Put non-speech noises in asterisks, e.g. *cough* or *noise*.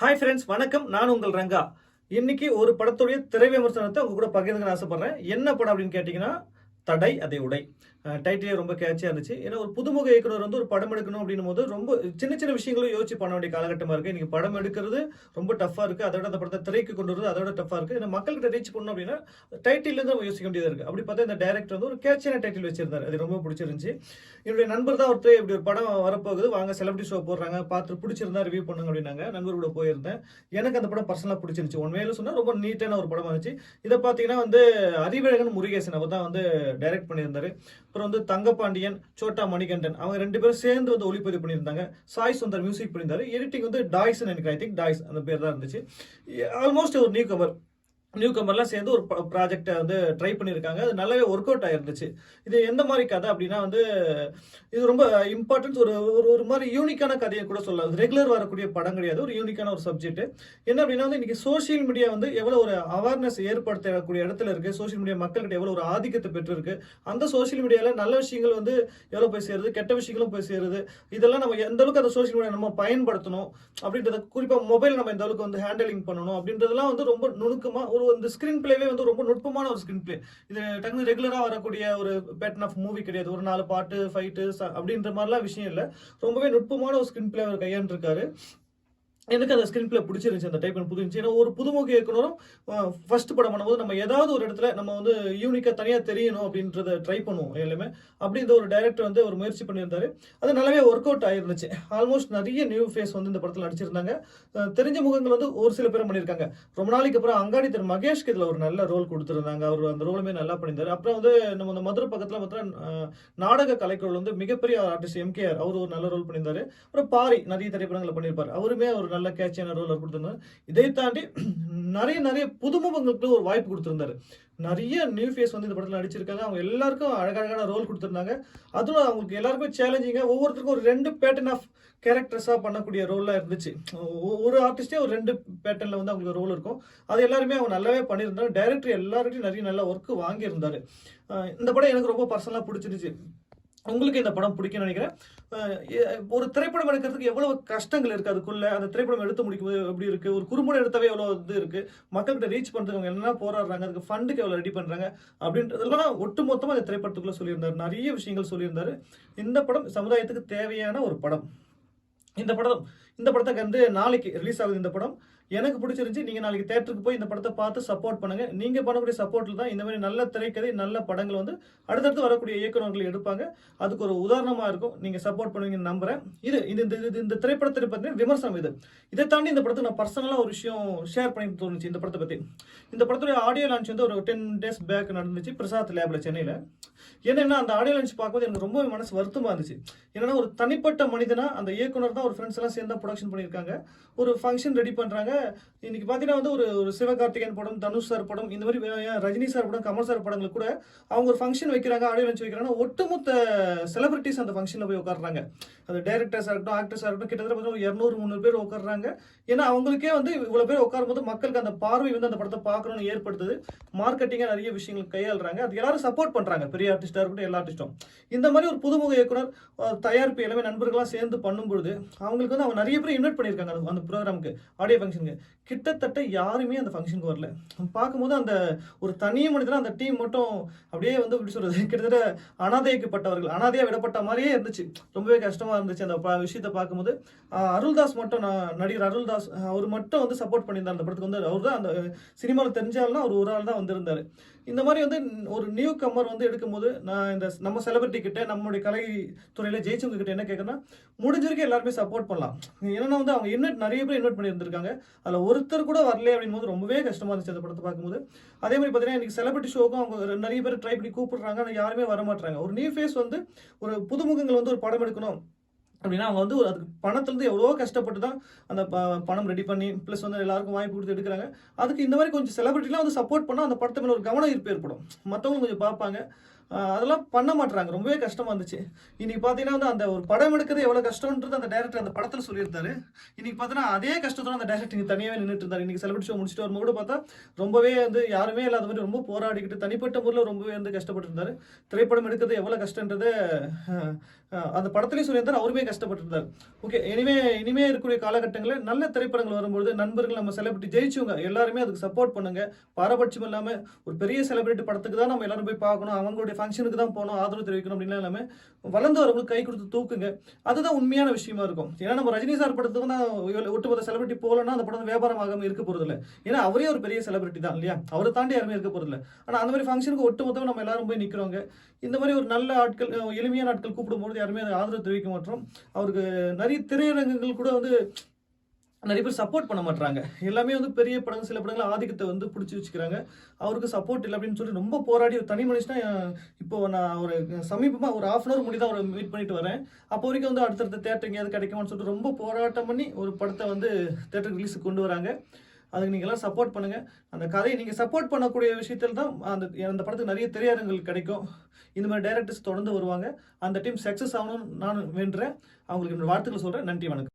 Hi friends வணக்கம். நான் உங்கள் ரங்கா. இன்னைக்கு ஒரு படத்துடைய திரை விமர்சனத்தை உங்க கூட பகிர்ந்துக்க ஆசைப்படுறேன். என்ன படம் அப்படின்னு கேட்டிங்கன்னா தடை அதை உடை. டைட்டிலே ரொம்ப கேட்சியாக இருந்துச்சு. ஏன்னா ஒரு புதுமுக இயக்குனர் வந்து ஒரு படம் எடுக்கணும் அப்படின்னும் போது ரொம்ப சின்ன சின்ன விஷயங்களும் யோசிச்சு பண்ண வேண்டிய காலகட்டமாக இருக்குது இன்னைக்கு படம் எடுக்கிறது ரொம்ப டஃப்பாக இருக்குது அதோட அந்த படத்தை திரைக்கு கொண்டு வரது அதோட டஃப்பாக இருக்குது ஏன்னா மக்கள்கிட்ட ரீச் பண்ணணும் அப்படின்னா டைட்டிலேருந்து நம்ம யோசிக்க வேண்டியதாக இருக்குது அப்படி பார்த்தா இந்த டேரக்டர் வந்து ஒரு கேட்சியான டைட்டில் வச்சிருந்தார். அது ரொம்ப பிடிச்சிருந்துச்சு. என்னுடைய நண்பர் தான் ஒருத்தர் இப்படி ஒரு படம் வரப்போகுது. வாங்க செலிபிரிட்டி ஷோ போடுறாங்க. பார்த்து பிடிச்சிருந்தா ரிவ்யூ பண்ணுங்க அப்படின்னாங்க. நண்பர் கூட போயிருந்தேன். எனக்கு அந்த படம் பர்சனலாக பிடிச்சிருந்துச்சு. உண்மையில சொன்னால் ரொம்ப நீட்டான ஒரு படமாக இருந்துச்சு. இதை பார்த்தீங்கன்னா வந்து அறிவழகன் முருகேசன் அவர் தான் வந்து டைரக்ட் பண்ணியிருந்தார். அப்புறம் வந்து தங்கபாண்டியன் சோட்டா மணிகண்டன் அவங்க ரெண்டு பேரும் சேர்ந்து வந்து ஒளிப்பதிவு பண்ணியிருந்தாங்க. சாய் சுந்தர் மியூசிக் பண்ணியிருந்தாரு. எடிட்டிங் வந்து டாய்ஸ் எனக்கு ஐ திங்க் டாய்ஸ் அந்த பேர் தான் இருந்துச்சு. ஆல்மோஸ்ட் ஒரு நியூ கவர் நியூ கமர்லாம் சேர்ந்து ஒரு ப்ராஜெக்டை வந்து ட்ரை பண்ணியிருக்காங்க. அது நல்லாவே ஒர்க் அவுட் ஆயிருந்துச்சு. இது எந்த மாதிரி கதை அப்படின்னா வந்து இது ரொம்ப இம்பார்ட்டன்ஸ் ஒரு ஒரு ஒரு மாதிரி யூனிக்கான கதையை கூட சொல்லலாம். ரெகுலர் வரக்கூடிய படம் கிடையாது. ஒரு யூனிக்கான ஒரு சப்ஜெக்ட் என்ன அப்படின்னா வந்து இன்னைக்கு சோஷியல் மீடியா வந்து எவ்வளோ ஒரு அவேர்னஸ் ஏற்படுத்தக்கூடிய இடத்துல இருக்கு. சோஷியல் மீடியா மக்கள்கிட்ட எவ்வளோ ஒரு ஆதிக்கத்தை பெற்றிருக்கு. அந்த சோஷியல் மீடியாவில் நல்ல விஷயங்கள் வந்து எவ்வளோ போய் சேருது? கெட்ட விஷயங்களும் போய் சேருது. இதெல்லாம் நம்ம எந்த அளவுக்கு அந்த சோஷியல் மீடியா நம்ம பயன்படுத்தணும்? அப்படின்றத குறிப்பாக மொபைல் நம்ம எந்த அளவுக்கு வந்து ஹேண்டலிங் பண்ணணும்? அப்படின்றதெல்லாம் வந்து ரொம்ப நுணுக்கமாக ஒரு இந்த ஸ்கிரீன் பிளேவே வந்து ரொம்ப நுட்பமான ஒரு ஸ்கிரீன் பிளே இது டக்குனு ரெகுலராக வரக்கூடிய ஒரு பேட்டர்ன் ஆஃப் மூவி கிடையாது. ஒரு நாலு பாட்டு ஃபைட்டு அப்படின்ற மாதிரிலாம் விஷயம் இல்லை. ரொம்பவே நுட்பமான ஒரு ஸ்கிரீன் பிளே அவர் கையாண்டிருக்காரு. எனக்கு அந்த ஸ்கிரீன் பிளே பிடிச்சிருந்துச்சு அந்த டைப் புதுச்சு ஏன்னா ஒரு புதுமுக இயக்குனரும் ஃபர்ஸ்ட் படம் பண்ணும்போது நம்ம ஏதாவது ஒரு இடத்துல நம்ம வந்து யூனிக்காக தனியாக தெரியணும் அப்படின்றத ட்ரை பண்ணுவோம் எல்லாமே. அப்படின்ற ஒரு டைரக்டர் வந்து ஒரு முயற்சி பண்ணியிருந்தாரு. அது நல்லாவே ஒர்க் அவுட் ஆயிருந்துச்சு. ஆல்மோஸ்ட் நிறைய நியூ ஃபேஸ் வந்து இந்த படத்தில் நடிச்சிருந்தாங்க. தெரிஞ்ச முகங்கள் வந்து ஒரு சில பேர் பண்ணியிருக்காங்க. ரொம்ப நாளைக்கு அப்புறம் அங்காடி திரு மகேஷ்க்கு இதில் ஒரு நல்ல ரோல் கொடுத்துருந்தாங்க. அவர் அந்த ரோலுமே நல்லா பண்ணியிருந்தாரு. அப்புறம் வந்து நம்ம அந்த மதுரை பக்கத்தில் பார்த்தா நாடக கலைக்குழு வந்து மிகப்பெரிய ஆர்டிஸ்ட் எம்கேஆர் அவர் ஒரு நல்ல ரோல் பண்ணியிருந்தாரு. அப்புறம் பாரி நிறைய திரைப்படங்களை பண்ணியிருப்பார். அவருமே ஒரு நல்ல கேட்சியான ரோல் கொடுத்துருந்தாரு இதை தாண்டி *clears throat* நிறைய நிறைய புதுமுகங்களுக்கு ஒரு வாய்ப்பு கொடுத்துருந்தாரு. நிறைய நியூ ஃபேஸ் வந்து இந்த படத்தில் நடிச்சிருக்காங்க. அவங்க எல்லாருக்கும் அழகழகான ரோல் கொடுத்துருந்தாங்க. அதுவும் அவங்களுக்கு எல்லாருக்கும் சேலஞ்சிங்காக ஒவ்வொருத்தருக்கும் ஒரு ரெண்டு பேட்டர்ன் ஆஃப் கேரக்டர்ஸாக பண்ணக்கூடிய ரோலாக இருந்துச்சு. ஒ- ஒரு ஆர்டிஸ்டே ஒரு ரெண்டு பேட்டர்னில் வந்து அவங்களுக்கு ரோல் இருக்கும். அது எல்லாருமே அவங்க நல்லாவே பண்ணியிருந்தாங்க. டைரக்டர் எல்லார்கிட்டையும் நிறைய நல்ல ஒர்க்கு வாங்கியிருந்தாரு. இந்த படம் எனக்கு ரொம்ப பர்சனலாக பிடிச்சிருச்சு உங்களுக்கு இந்த படம் பிடிக்கும்னு நினைக்கிறேன். ஒரு திரைப்படம் எடுக்கிறதுக்கு எவ்வளவு கஷ்டங்கள் இருக்கு அதுக்குள்ள? அந்த திரைப்படம் எடுத்து முடிக்கும்போது எப்படி இருக்கு? ஒரு குறும்படம் எடுத்தவே எவ்வளவு இது இருக்கு? மக்கள்கிட்ட ரீச் பண்றதுக்கு அவங்க என்ன போராடுறாங்க? அதுக்கு ஃபண்டுக்கு எவ்வளவு ரெடி பண்றாங்க? அப்படின்றதெல்லாம் ஒட்டுமொத்தமா அந்த திரைப்படத்துக்குள்ள சொல்லியிருந்தாரு. நிறைய விஷயங்கள் சொல்லியிருந்தாரு. இந்த படம் சமுதாயத்துக்கு தேவையான ஒரு படம். இந்த படம் இந்த படத்துக்கு வந்து நாளைக்கு ரிலீஸ் ஆகுது இந்த படம். எனக்கு பிடிச்சிருந்துச்சு. நீங்கள் நாளைக்கு தேட்டருக்கு போய் இந்த படத்தை பார்த்து சப்போர்ட் பண்ணுங்கள் நீங்கள் பண்ணக்கூடிய சப்போர்ட்டில் தான் இந்த மாதிரி நல்ல திரைக்கதை நல்ல படங்கள் வந்து அடுத்தடுத்து வரக்கூடிய இயக்குநர்கள் எடுப்பாங்க. அதுக்கு ஒரு உதாரணமாக இருக்கும். நீங்கள் சப்போர்ட் பண்ணுவீங்கன்னு நம்புகிறேன் இது இந்த இது- இந்த திரைப்படத்தை பார்த்தீங்கன்னா விமர்சனம் இது. இதை தாண்டி இந்த படத்தை நான் பர்சனலாக ஒரு விஷயம் ஷேர் பண்ணி தோணுச்சு இந்த படத்தை பற்றி இந்த படத்துடைய ஆடியோ லான்ச் வந்து ஒரு டென் டேஸ் பேக் நடந்துச்சு. பிரசாத் லேபில் சென்னையில். என்னென்னா அந்த ஆடியோ லான்ச் பார்க்கும்போது எனக்கு ரொம்ப மனசு வருத்தமாக இருந்துச்சு. என்னன்னா ஒரு தனிப்பட்ட மனிதனாக அந்த இயக்குனர் தான் ஒரு ஃப்ரெண்ட்ஸ் எல்லாம் சேர்ந்து ப்ரொடக்ஷன் பண்ணியிருக்காங்க. ஒரு ஃபங்க்ஷன் ரெடி பண்ணுறாங்க இன்னைக்கு பார்த்தீங்கன்னா வந்து ஒரு ஒரு சிவகார்த்திகேயன் படம் தனுஷ் சார் படம் இந்த மாதிரி ரஜினி சார் படம் கமல் சார் படங்கள் கூட அவங்க ஒரு ஃபங்க்ஷன் வைக்கிறாங்க ஆடியோ லான்ச் வைக்கிறாங்கன்னா ஒட்டுமொத்த செலிபிரிட்டிஸ் அந்த ஃபங்க்ஷனில் போய் உட்காடுறாங்க அது டேரக்டர்ஸாக இருக்கட்டும் ஆக்டர்ஸாக இருக்கட்டும் கிட்டத்தட்ட பார்த்தீங்கன்னா ஒரு இரநூறு முந்நூறு பேர் உட்காடுறாங்க ஏன்னா அவங்களுக்கே வந்து இவ்வளோ பேர் உட்காரும்போது மக்களுக்கு அந்த பார்வை வந்து அந்த படத்தை பார்க்கணும்னு ஏற்படுத்துது. மார்க்கெட்டிங்காக நிறைய விஷயங்கள் கையாளுறாங்க. அது எல்லாரும் சப்போர்ட் பண்ணுறாங்க பெரிய ஆர்டிஸ்டாக இருக்கட்டும் எல்லா ஆர்டிஸ்ட்டும் இந்த மாதிரி ஒரு புதுமுக இயக்குனர் தயாரிப்பு எல்லாமே நண்பர்களாக சேர்ந்து பண்ணும்பொழுது அவங்களுக்கு வந்து அவங்க நிறைய பேர் இன்வைட் பண்ணியிருக்காங்க அந்த- அந்த ப்ரோக்ராமுக்கு ஆடியோ ஃபங்க்ஷனுக்கு கிட்டத்தட்ட யாருமே அந்த ஃபங்க்ஷனுக்கு வரல. பார்க்கும்போது அந்த ஒரு தனி மனிதனாக அந்த டீம் மட்டும் அப்படியே வந்து எப்படி சொல்கிறது கிட்டத்தட்ட அனாதைக்கப்பட்டவர்கள் அனாதையாக விடப்பட்ட மாதிரியே இருந்துச்சு. ரொம்பவே கஷ்டமாக இருந்துச்சு அந்த ப- விஷயத்தை பார்க்கும்போது. அருள்தாஸ் மட்டும் நான் நடிகர் அருள்தாஸ் அவர் மட்டும் வந்து சப்போர்ட் பண்ணியிருந்தார் அந்த படத்துக்கு வந்து. அவர் தான் அந்த சினிமாவில் தெரிஞ்சாலும் அவர் ஒரு ஆள் தான் வந்திருந்தார். இந்த மாதிரி வந்து ஒரு நியூ கம்மர் வந்து எடுக்கும்போது நான் இந்த நம்ம செலிபிரிட்டி கிட்ட நம்மளுடைய கலை துறையில் ஜெயிச்சவங்க கிட்ட என்ன கேட்கறேன்னா முடிஞ்சிருக்கே எல்லாருமே சப்போர்ட் பண்ணலாம். ஏன்னா வந்து அவங்க இன்வெட் நிறைய பேர் இன்வெட் பண்ணி இருந்திருக்காங்க அதில் ஒருத்தர் கூட வரல அப்படின் போது ரொம்பவே கஷ்டமாக இருந்துச்சு அந்த படத்தை பார்க்கும்போது. அதே மாதிரி பார்த்தீங்கன்னா இன்றைக்கி செலிபிரிட்டி ஷோக்கும் அவங்க நிறைய பேர் ட்ரை பண்ணி கூப்பிடுறாங்க ஆனால் யாருமே வர மாட்டுறாங்க ஒரு நியூ ஃபேஸ் வந்து ஒரு புதுமுகங்கள் வந்து ஒரு படம் எடுக்கணும். அப்படின்னா அவங்க வந்து ஒரு அதுக்கு பணத்துலேருந்து எவ்வளோ கஷ்டப்பட்டு தான் அந்த ப- பணம் ரெடி பண்ணி ப்ளஸ் வந்து எல்லாருக்கும் வாய்ப்பு கொடுத்து எடுக்கிறாங்க. அதுக்கு இந்த மாதிரி கொஞ்சம் செலிபிரிட்டிலாம் வந்து சப்போர்ட் பண்ணால் அந்த படத்து மேலே ஒரு கவனம் ஈர்ப்பு ஏற்படும். மற்றவங்க கொஞ்சம் பார்ப்பாங்க. அதெல்லாம் பண்ண மாட்டுறாங்க ரொம்பவே கஷ்டமாக இருந்துச்சு. இன்னைக்கு பார்த்தீங்கன்னா வந்து அந்த ஒரு படம் எடுக்கிறது எவ்வளோ கஷ்டம்ன்றது அந்த டேரக்டர் அந்த படத்தில் சொல்லியிருந்தாரு. இன்னைக்கு பார்த்தீங்கன்னா அதே கஷ்டத்தோட அந்த டேரக்டர் இங்கே தனியாகவே நின்றுட்டு இருந்தார். இன்னைக்கு செலிபிரிட்டி ஷோ முடிச்சுட்டு வரும்போது பார்த்தா ரொம்பவே வந்து யாருமே இல்லாத மாதிரி ரொம்ப போராடிக்கிட்டு தனிப்பட்ட முறையில் ரொம்பவே வந்து கஷ்டப்பட்டு இருந்தார் திரைப்படம் எடுக்கிறது எவ்வளோ கஷ்டன்றது அந்த படத்துலேயும் சொல்லியிருந்தார். அவருமே கஷ்டப்பட்டிருந்தார். ஓகே இனிமே இனிமே இருக்கக்கூடிய காலகட்டங்களில் நல்ல திரைப்படங்கள் வரும்பொழுது நண்பர்கள் நம்ம செலிபிரிட்டி ஜெயிச்சவங்க எல்லாருமே அதுக்கு சப்போர்ட் பண்ணுங்க. பாரபட்சம் இல்லாமல் ஒரு பெரிய செலிபிரிட்டி படத்துக்கு தான் நம்ம எல்லாரும் போய் பார்க்கணும். அவங்களுடைய ஃபங்க்ஷனுக்கு தான் போகணும் ஆதரவு தெரிவிக்கணும் அப்படின்லாம் எல்லாமே வளர்ந்து வரவங்களுக்கு கை கொடுத்து தூக்குங்க. அதுதான் உண்மையான விஷயமா இருக்கும். ஏன்னா நம்ம ரஜினி சார் படத்துக்கு தான் ஒட்டுமொத்த செலிபிரிட்டி போகலன்னா அந்த படம் வியாபாரம் ஆகாம இருக்க போகிறதில்ல ஏன்னா அவரே ஒரு பெரிய செலிபிரிட்டி தான் இல்லையா? அவரை தாண்டி யாருமே இருக்க போறது ஆனால் அந்த மாதிரி ஃபங்க்ஷனுக்கு ஒட்டுமொத்தமா நம்ம எல்லாரும் போய் நிற்கிறோங்க இந்த மாதிரி ஒரு நல்ல ஆட்கள் எளிமையான ஆட்கள் கூப்பிடும்போது யாருமே அதை ஆதரவு தெரிவிக்க மாட்டோம். அவருக்கு நிறைய திரையரங்குகள் கூட வந்து நிறைய பேர் சப்போர்ட் பண்ண மாட்டாங்க எல்லாமே வந்து பெரிய படங்கள் சில படங்கள் ஆதிக்கத்தை வந்து பிடிச்சி வச்சுக்கிறாங்க. அவருக்கு சப்போர்ட் இல்லை அப்படின்னு சொல்லி ரொம்ப போராடி ஒரு தனி மனுஷனா இப்போ நான் ஒரு சமீபமாக ஒரு ஹாஃப் அன் அவர் முடி தான் அவரை மீட் பண்ணிட்டு வரேன். அப்போ வரைக்கும் வந்து அடுத்தடுத்த தேட்டர் எங்கேயாவது கிடைக்குமான்னு சொல்லிட்டு ரொம்ப போராட்டம் பண்ணி ஒரு படத்தை வந்து தேட்டர் ரிலீஸுக்கு கொண்டு வராங்க. அதுக்கு நீங்க எல்லாம் சப்போர்ட் பண்ணுங்கள் அந்த கதையை நீங்கள் சப்போர்ட் பண்ணக்கூடிய விஷயத்தில் தான் அந்த அந்த படத்துக்கு நிறைய திரையரங்குகள் கிடைக்கும். இந்த மாதிரி டைரக்டர்ஸ் தொடர்ந்து வருவாங்க. அந்த டீம் சக்ஸஸ் ஆகணும்னு நான் வேண்டுறேன். அவங்களுக்கு என்னோட வார்த்தைகள் சொல்கிறேன் நன்றி வணக்கம்.